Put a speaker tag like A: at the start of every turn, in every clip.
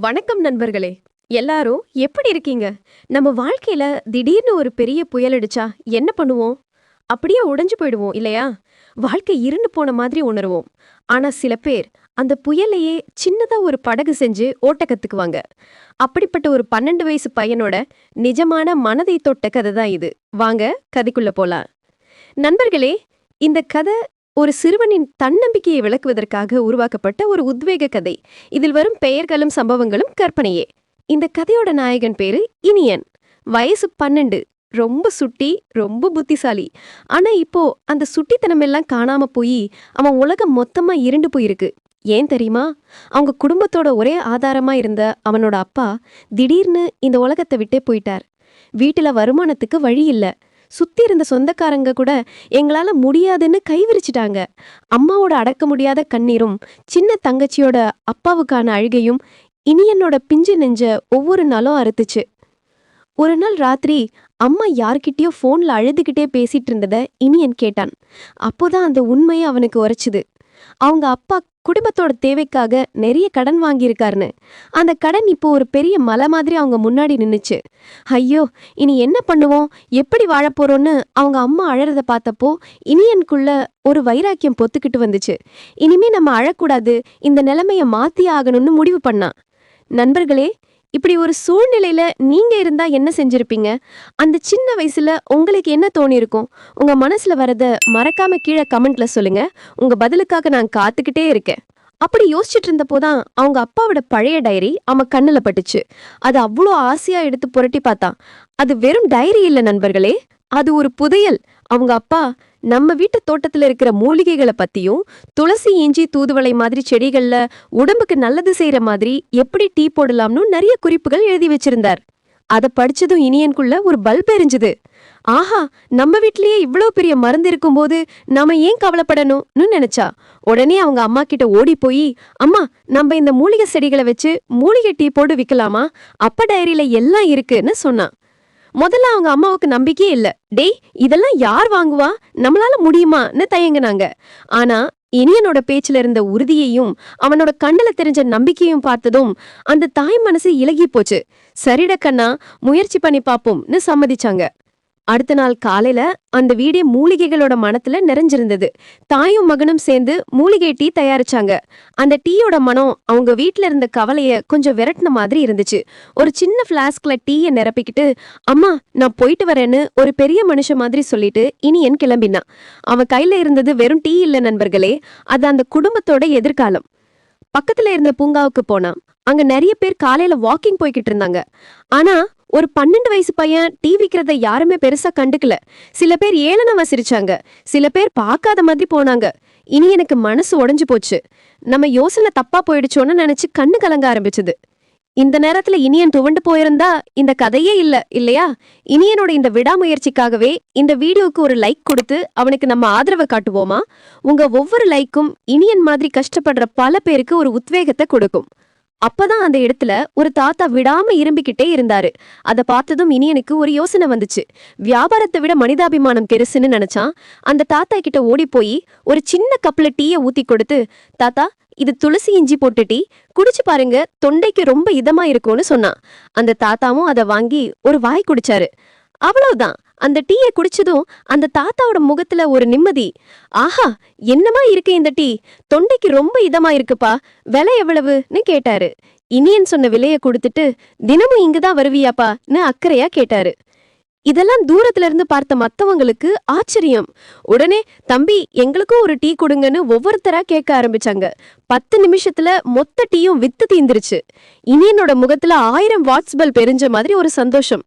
A: வணக்கம் நண்பர்களே. எல்லாரும் எப்படி இருக்கீங்க? நம்ம வாழ்க்கையில திடீர்னு ஒரு பெரிய புயல் அடிச்சா என்ன பண்ணுவோம்? அப்படியே உடைஞ்சு போயிடுவோம் இல்லையா? வாழ்க்கை இருண்டு போன மாதிரி உணருவோம். ஆனா சில பேர் அந்த புயலையே சின்னதா ஒரு படகு செஞ்சு ஓட்ட கத்துக்குவாங்க அப்படிப்பட்ட ஒரு பன்னெண்டு வயசு பையனோட நிஜமான மனதை தொட்ட கதை தான் இது. வாங்க கதைக்குள்ள போலாம். நண்பர்களே இந்த கதை ஒரு சிறுவனின் தன்னம்பிக்கையை விளக்குவதற்காக உருவாக்கப்பட்ட ஒரு உத்வேக கதை. இதில் வரும் பெயர்களும் சம்பவங்களும் கற்பனையே. இந்த கதையோட நாயகன் பேரு இனியன். வயசு பன்னெண்டு. ரொம்ப சுட்டி ரொம்ப புத்திசாலி. ஆனா இப்போ அந்த சுட்டித்தனம் எல்லாம் காணாம போய் அவன் உலகம் மொத்தமா இருண்டு போயிருக்கு. ஏன் தெரியுமா? அவங்க குடும்பத்தோட ஒரே ஆதாரமா இருந்த அவனோட அப்பா திடீர்னு இந்த உலகத்தை விட்டே போயிட்டார். வீட்டுல வருமானத்துக்கு வழி இல்லை. சுத்தி இருந்த சொந்தக்காரங்க கூட எங்களால முடியாதுன்னு கைவிரிச்சிட்டாங்க. அம்மாவோட அடக்க முடியாத கண்ணீரும் சின்ன தங்கச்சியோட அப்பாவுக்கான அழுகையும் இனியனோட பிஞ்சு நெஞ்ச ஒவ்வொரு நாளும் அறுத்துச்சு. ஒரு நாள் ராத்திரி அம்மா யார்கிட்டயோ ஃபோன்ல அழுதுகிட்டே பேசிட்டு இருந்ததை இனியன் கேட்டான். அப்போதான் அந்த உண்மையை அவனுக்கு உரைச்சுது. அவங்க அப்பா குடும்பத்தோட தேவைக்காக நிறைய கடன் வாங்கியிருக்காருன்னு. அந்த கடன் இப்போ ஒரு பெரிய மலை மாதிரி அவங்க முன்னாடி நின்னுச்சு. ஐயோ இனி என்ன பண்ணுவோம்? எப்படி வாழப்போறோன்னு அவங்க அம்மா அழறத பார்த்தப்போ இனியனுக்குள்ள ஒரு வைராக்கியம் பொத்துக்கிட்டு வந்துச்சு. இனிமே நம்ம அழக்கூடாது இந்த நிலைமையை மாத்தி ஆகணும்னு முடிவு பண்ணான் நண்பர்களே இப்படி ஒரு சூழ்நிலையில நீங்க இருந்தா என்ன செஞ்சிருப்பீங்க? அந்த சின்ன வயசுல உங்களுக்கு என்ன தோணியிருக்கும்? உங்க மனசுல வரத மறக்காம கீழே கமெண்ட்ல சொல்லுங்க. உங்க பதிலுக்காக நான் காத்துக்கிட்டே இருக்கேன். அப்படி யோசிச்சுட்டு இருந்தப்போதான் அவங்க அப்பாவோட பழைய டைரி அவன் கண்ணுல பட்டுச்சு. அது அவ்வளோ ஆசையா எடுத்து புரட்டி பார்த்தான். அது வெறும் டைரி இல்லை நண்பர்களே. அது ஒரு புதையல். அவங்க அப்பா நம்ம வீட்டு தோட்டத்துல இருக்கிற மூலிகைகளை பத்தியும் துளசி இஞ்சி தூதுவளை மாதிரி செடிகள்ல உடம்புக்கு நல்லது செய்யற மாதிரி எப்படி டீ போடலாம்னு நிறைய குறிப்புகள் எழுதி வச்சிருந்தார். அத படிச்சதும் இனியனுக்குள்ள ஒரு பல்ப் எரிஞ்சுது. ஆஹா நம்ம வீட்லயே இவ்ளோ பெரிய மருந்து இருக்கும்போது நாம ஏன் கவலைப்படணும்னு நினைச்சா? உடனே அவங்க அம்மா கிட்ட ஓடி போய் அம்மா நம்ம இந்த மூலிகை செடிகளை வச்சு மூலிகை டீ போட்டு விக்கலாமா? அப்ப டைரியில எல்லாம் இருக்குன்னு சொன்னான் முதல்ல அவங்க அம்மாவுக்கு நம்பிக்கையே இல்ல. டேய் இதெல்லாம் யார் வாங்குவா? நம்மளால முடியுமான்னு தயங்குனாங்க. ஆனா இனியனோட பேச்சுல இருந்த உறுதியையும் அவனோட கண்ணுல தெரிஞ்ச நம்பிக்கையும் பார்த்ததும் அந்த தாய் மனசு இலகி போச்சு. சரிட கண்ணா முயற்சி பண்ணி பாப்போம்னு சம்மதிச்சாங்க. அடுத்த நாள் காலையில அந்த வீடே மூலிகைகளோட மனத்துல நிறைஞ்சிருந்தது. தாயும் மகனும் சேர்ந்து மூலிகை டீ தயாரிச்சாங்க. அந்த டீயோட மனம் அவங்க வீட்ல இருந்த கவலைய கொஞ்சம் விரட்டின மாதிரி இருந்துச்சு. ஒரு சின்ன பிளாஸ்க்ல டீயை நிரப்பிக்கிட்டு அம்மா நான் போயிட்டு வரேன்னு ஒரு பெரிய மனுஷன் மாதிரி சொல்லிட்டு இனியன் கிளம்பினான் அவன் கையில இருந்தது வெறும் டீ இல்ல நண்பர்களே அது அந்த குடும்பத்தோட எதிர்காலம். பக்கத்துல இருந்த பூங்காவுக்கு போனான் அங்க நிறைய பேர் காலையில வாக்கிங் போய்கிட்டு இருந்தாங்க. ஆனா ஒரு பன்னெண்டு வயசு பையன் டீ விக்கிறத யாருமே பெருசா கண்டுக்கல. சில பேர் ஏளனமா சிரிச்சாங்க சில பேர் பார்க்காத மாதிரி போனாங்க. இனி எனக்கு மனசு உடைஞ்சு போச்சு. நம்ம யோசனை தப்பா போயிடுச்சோன்னு நினைச்சு கண்ணு கலங்க ஆரம்பிச்சது. இந்த நேரத்துல இனியன் துவண்டு போயிருந்தா இந்த கதையே இல்ல இல்லையா? இனியனோட இந்த விடாமுயற்சிக்காகவே இந்த வீடியோக்கு ஒரு லைக் கொடுத்து அவனுக்கு நம்ம ஆதரவை காட்டுவோமா? உங்க ஒவ்வொரு லைக்கும் இனியன் மாதிரி கஷ்டப்படுற பல பேருக்கு ஒரு உத்வேகத்தை கொடுக்கும். அப்பதான் அந்த இடத்துல ஒரு தாத்தா விடாம இரும்பிக்கிட்டே இருந்தாரு. அத பார்த்ததும் இனியனுக்கு ஒரு யோசனை வந்துச்சு. வியாபாரத்தை விட மனிதாபிமானம் பெருசுன்னு நினைச்சான். அந்த தாத்தா கிட்ட ஓடி போய் ஒரு சின்ன கப்ல டீயை ஊத்தி கொடுத்து தாத்தா இது துளசி இஞ்சி போட்டு டீ. குடிச்சு பாருங்க தொண்டைக்கு ரொம்ப இதமா இருக்கும்னு சொன்னான். அந்த தாத்தாவும் அதை வாங்கி ஒரு வாய் குடிச்சாரு. அவ்வளவுதான். அந்த டீயை குடிச்சதும் அந்த தாத்தாவோட முகத்துல ஒரு நிம்மதி. ஆஹா என்னமா இருக்கு இந்த டீ? தொண்டைக்கு ரொம்ப இதமா இருக்குப்பா. விலை எவ்வளவுன்னு கேட்டாரு. இனியன் சொன்ன விலைய கொடுத்துட்டு தினமும் இங்கதான் வருவியாப்பான்னு அக்கறையா கேட்டாரு. இதெல்லாம் தூரத்துல இருந்து பார்த்த மத்தவங்களுக்கு ஆச்சரியம். உடனே தம்பி எங்களுக்கும் ஒரு டீ கொடுங்கன்னு ஒவ்வொருத்தரா கேட்க ஆரம்பிச்சாங்க. பத்து நிமிஷத்துல மொத்த டீயும் வித்து தீந்துருச்சு. இனியனோட முகத்துல ஆயிரம் வாட்ஸ் பல்ப் பெரிஞ்ச மாதிரி ஒரு சந்தோஷம்.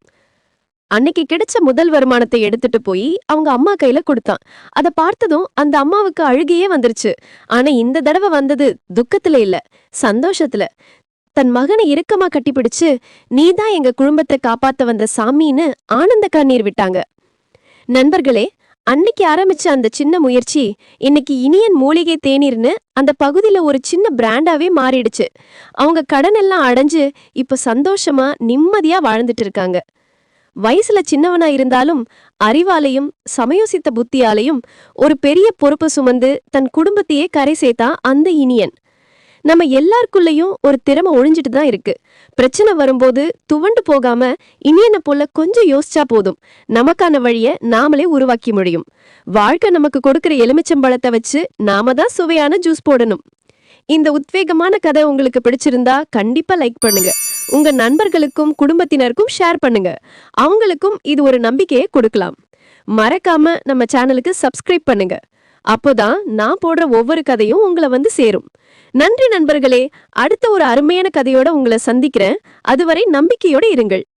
A: அன்னைக்கு கிடைச்ச முதல் வருமானத்தை எடுத்துட்டு போய் அவங்க அம்மா கையில கொடுத்தான். அதை பார்த்ததும் அந்த அம்மாவுக்கு அழுகையே வந்துருச்சு. ஆனா இந்த தடவை வந்தது துக்கத்துல இல்ல சந்தோஷத்துல. தன் மகனை இறுக்கமா கட்டிப்பிடிச்சு நீதான் எங்க குடும்பத்தை காப்பாத்த வந்த சாமின்னு ஆனந்த கண்ணீர் விட்டாங்க. நண்பர்களே அன்னைக்கு ஆரம்பிச்ச அந்த சின்ன முயற்சி இன்னைக்கு இனியன் மூலிகை தேநீர்னு அந்த பகுதியில ஒரு சின்ன பிராண்டாவே மாறிடுச்சு. அவங்க கடன் எல்லாம் அடைஞ்சு இப்ப சந்தோஷமா நிம்மதியா வாழ்ந்துட்டு இருக்காங்க. வயசுல சின்னவனா இருந்தாலும் அறிவாலையும் சமயோசித்த புத்தியாலையும் ஒரு பெரிய பொறுப்பு சுமந்து தன் குடும்பத்தையே கரை சேர்த்தான் அந்த இனியன். நம்ம எல்லாருக்குள்ளயும் ஒரு திறமை ஒழிஞ்சிட்டு தான் இருக்கு. பிரச்சனை வரும்போது துவண்டு போகாம இனியனை போல கொஞ்சம் யோசிச்சா போதும். நமக்கான வழிய நாமளே உருவாக்கி முடியும். வாழ்க்கை நமக்கு கொடுக்கிற எலுமிச்சம்பழத்தை வச்சு நாம தான் சுவையான ஜூஸ் போடணும். இந்த உத்வேகமான கதை உங்களுக்கு பிடிச்சிருந்தா கண்டிப்பா லைக் பண்ணுங்க. உங்க நண்பர்களுக்கும் குடும்பத்தினருக்கும் ஷேர் பண்ணுங்க. அவங்களுக்கும் இது ஒரு நம்பிக்கையை கொடுக்கலாம். மறக்காம நம்ம சேனலுக்கு சப்ஸ்கிரைப் பண்ணுங்க. அப்போதான் நான் போடுற ஒவ்வொரு கதையும் உங்களை வந்து சேரும். நன்றி நண்பர்களே அடுத்த ஒரு அருமையான கதையோட உங்களை சந்திக்கிறேன். அதுவரை நம்பிக்கையோட இருங்கள்.